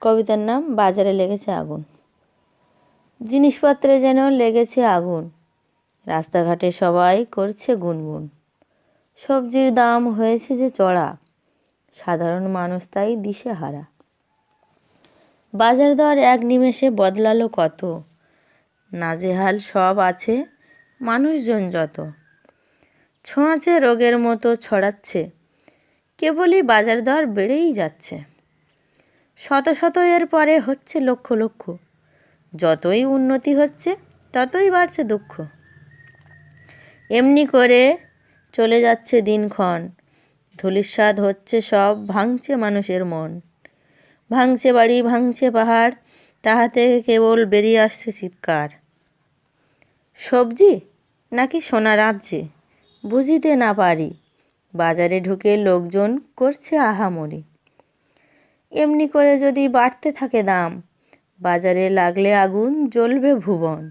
কবিতার নাম বাজারে লেগেছে আগুন। জিনিসপত্রে যেন লেগেছে আগুন। রাস্তাঘাটে সবাই করছে গুনগুন। সবজির দাম হয়েছে যে চড়া। সাধারণ মানুষ তাই দিশে হারা বাজার দর এক নিমেষে বদলালো কত? নাজেহাল সব আছে, মানুষজন যত। ছোঁয়াচে রোগের মতো ছড়াচ্ছে। কেবলই বাজার দর বেড়েই যাচ্ছে। শত শত এর পরে হচ্ছে লক্ষ লক্ষ। যতই উন্নতি হচ্ছে, ততই বাড়ছে দুঃখ। এমনি করে চলে যাচ্ছে দিনক্ষণ। ধূলিস্বাদ হচ্ছে সব, ভাঙছে মানুষের মন। ভাঙছে বাড়ি, ভাঙছে পাহাড় তাহাতে কেবল বেরিয়ে আসছে চিৎকার। সবজি নাকি সোনা রাজ্যে বুঝিতে না পারি। বাজারে ঢুকে লোকজন করছে আহামরি। এমনি করে যদি বাড়তে থাকে দাম, বাজারে লাগলে আগুন জ্বলবে ভুবন।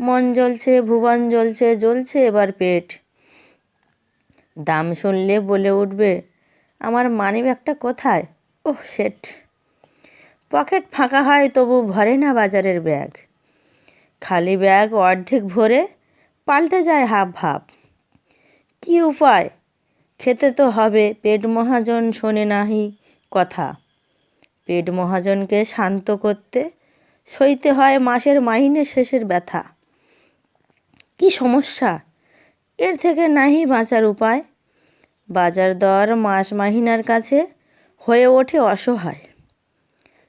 মন জ্বলছে, ভুবন জ্বলছে জ্বলছে এবার পেট। দাম শুনলে বলে উঠবে, আমার মানি ব্যাগটা কোথায়? ওহ সেট পকেট ফাঁকা হয় তবু ভরে না বাজারের ব্যাগ। খালি ব্যাগ অর্ধেক ভরে পাল্টে যায় হাফ ভাব। কি উপায়? খেতে তো হবে, পেট মহাজন শোনে নাহি। কথা। পেট মহাজনকে শান্ত করতে সইতে হয় মাসের মাইনে শেষের ব্যথা। কি সমস্যা? এর থেকে নাহি বাঁচার উপায়। বাজার দর মাস মাহিনার কাছে হয়ে ওঠে অসহায়।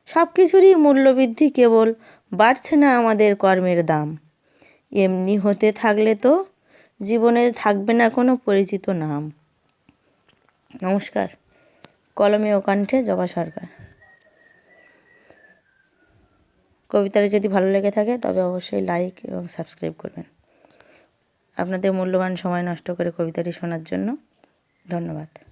সব কিছুরই মূল্যবৃদ্ধি কেবল বাড়ছে না আমাদের কর্মের দাম। এমনি হতে থাকলে তো জীবনে থাকবে না কোনো পরিচিত নাম। নমস্কার। কলমে ও কণ্ঠে জবা সরকার। কবিতাটা যদি ভালো লেগে থাকে, তবে অবশ্যই লাইক এবং সাবস্ক্রাইব করবেন। আপনাদের মূল্যবান সময় নষ্ট করে কবিতাটি শোনার জন্য ধন্যবাদ।